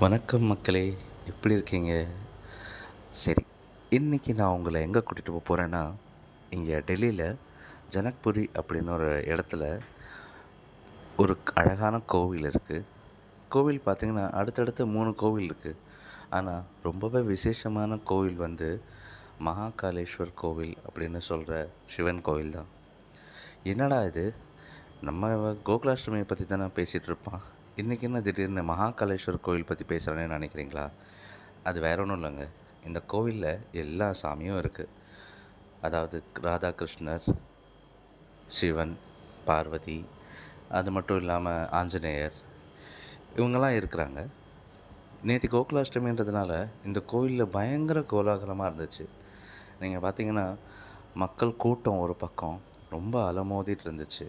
வணக்கம் மக்களே எப்படி இருக்கீங்க? சரி இன்றைக்கி நான் உங்களை எங்கே கூட்டிகிட்டு போக போகிறேன்னா இங்கே டெல்லியில் ஜனக்புரி அப்படின்னு ஒரு இடத்துல ஒரு அழகான கோவில் இருக்குது கோவில் பார்த்திங்கன்னா அடுத்தடுத்து மூணு கோவில் இருக்குது ஆனால் ரொம்பவே விசேஷமான கோவில் வந்து மகாகாலேஸ்வர் கோவில் அப்படின்னு சொல்கிற சிவன் கோவில் தான். என்னடா இது? நம்ம கோகுலாஷ்டமியை பற்றி தானே பேசிகிட்டு இருப்பான் இன்றைக்கி என்ன திடீர்னு மகாகாலேஸ்வர் கோவில் பற்றி பேசுகிறேன்னு நினைக்கிறீங்களா? அது வேற ஒன்றும் இல்லைங்க. இந்த கோவிலில் எல்லா சாமியும் இருக்குது அதாவது ராதாகிருஷ்ணர் சிவன் பார்வதி அது மட்டும் இல்லாமல் ஆஞ்சநேயர் இவங்கெல்லாம் இருக்கிறாங்க. நேற்று கோகுலாஷ்டமின்றதுனால இந்த கோவிலில் பயங்கர கோலாகலமாக இருந்துச்சு. நீங்கள் பார்த்தீங்கன்னா மக்கள் கூட்டம் ஒரு பக்கம் ரொம்ப அலமோதிட்டு இருந்துச்சு.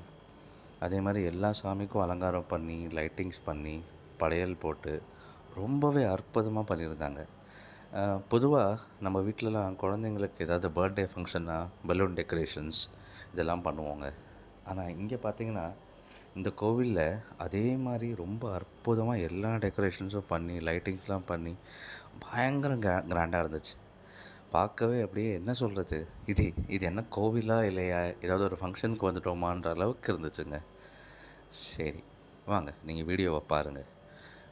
அதே மாதிரி எல்லா சாமிக்கும் அலங்காரம் பண்ணி லைட்டிங்ஸ் பண்ணி படையல் போட்டு ரொம்பவே அற்புதமாக பண்ணியிருந்தாங்க. பொதுவாக நம்ம வீட்டிலலாம் குழந்தைங்களுக்கு ஏதாவது பர்த்டே ஃபங்க்ஷன்னா பலூன் டெக்கரேஷன்ஸ் இதெல்லாம் பண்ணுவோங்க. ஆனால் இங்கே பார்த்தீங்கன்னா இந்த கோவிலில் அதே மாதிரி ரொம்ப அற்புதமாக எல்லா டெக்கரேஷன்ஸும் பண்ணி லைட்டிங்ஸ்லாம் பண்ணி பயங்கர கிரா கிராண்டாக இருந்துச்சு. பார்க்கவே அப்படியே என்ன சொல்கிறது இது இது என்ன கோவிலா இல்லையா? ஏதாவது ஒரு ஃபங்க்ஷனுக்கு வந்துட்டோமான்ற அளவுக்கு இருந்துச்சுங்க. சரி வாங்க நீங்கள் வீடியோவை பாருங்கள்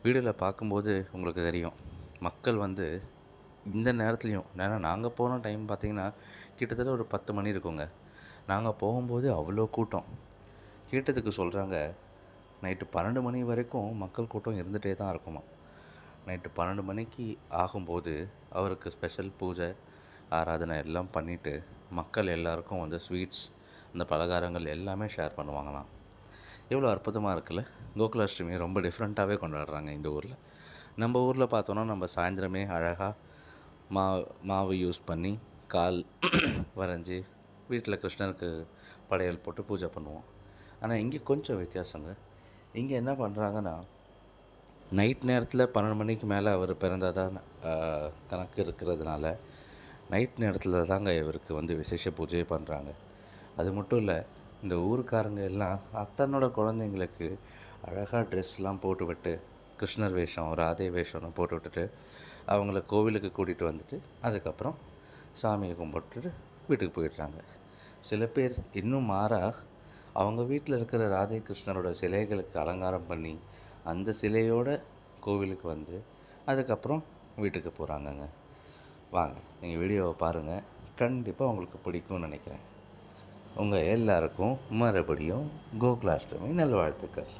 வீடியோவில் பார்க்கும்போது உங்களுக்கு தெரியும் மக்கள் வந்து இந்த நேரத்துலையும் ஏன்னா நாங்கள் போன டைம் பார்த்தீங்கன்னா கிட்டத்தட்ட ஒரு பத்து மணி இருக்குங்க. நாங்கள் போகும்போது அவ்வளோ கூட்டம். கேட்டதுக்கு சொல்கிறாங்க நைட்டு பன்னெண்டு மணி வரைக்கும் மக்கள் கூட்டம் இருந்துகிட்டே தான் இருக்குமா நைட்டு பன்னெண்டு மணிக்கு ஆகும்போது அவருக்கு ஸ்பெஷல் பூஜை ஆராதனை எல்லாம் பண்ணிவிட்டு மக்கள் எல்லாருக்கும் வந்து ஸ்வீட்ஸ் இந்த பலகாரங்கள் எல்லாமே ஷேர் பண்ணுவாங்களாம். எவ்வளோ அற்புதமாக இருக்குல்ல? கோகுலாஷ்டமி ரொம்ப டிஃப்ரெண்ட்டாகவே கொண்டாடுறாங்க இந்த ஊரில். நம்ம ஊரில் பார்த்தோன்னா நம்ம சாயந்தரமே அழகாக மா மாவு யூஸ் பண்ணி கால் வரைஞ்சி வீட்டில் கிருஷ்ணருக்கு படையல் போட்டு பூஜை பண்ணுவோம். ஆனால் இங்கே கொஞ்சம் வித்தியாசங்க. இங்கே என்ன பண்ணுறாங்கன்னா நைட் நேரத்தில் பன்னெண்டு மணிக்கு மேலே அவர் பிறந்ததாக கணக்கு இருக்கிறதுனால நைட் நேரத்தில் தாங்க இவருக்கு வந்து விசேஷ பூஜையை பண்ணுறாங்க அது மட்டும் இல்லை இந்த ஊருக்காரங்க எல்லாம் அத்தனோட குழந்தைங்களுக்கு அழகாக ட்ரெஸ்லாம் போட்டு விட்டு கிருஷ்ணர் வேஷம் ராதே வேஷம்னு போட்டு விட்டுட்டு அவங்கள கோவிலுக்கு கூட்டிகிட்டு வந்துட்டு அதுக்கப்புறம் சாமியை கும்பிட்டுட்டு வீட்டுக்கு போயிடுறாங்க. சில பேர் இன்னும் மாறாக அவங்க வீட்டில் இருக்கிற ராதே கிருஷ்ணரோட சிலைகளுக்கு அலங்காரம் பண்ணி அந்த சிலையோட கோவிலுக்கு வந்து அதுக்கப்புறம் வீட்டுக்கு போகிறாங்கங்க வாங்க நீங்கள் வீடியோவை பாருங்கள் கண்டிப்பாக உங்களுக்கு பிடிக்கும்னு நினைக்கிறேன். உங்கள் எல்லாருக்கும் மறுபடியும் கோகுலாஷ்டமி நல்வாழ்த்துக்கள்.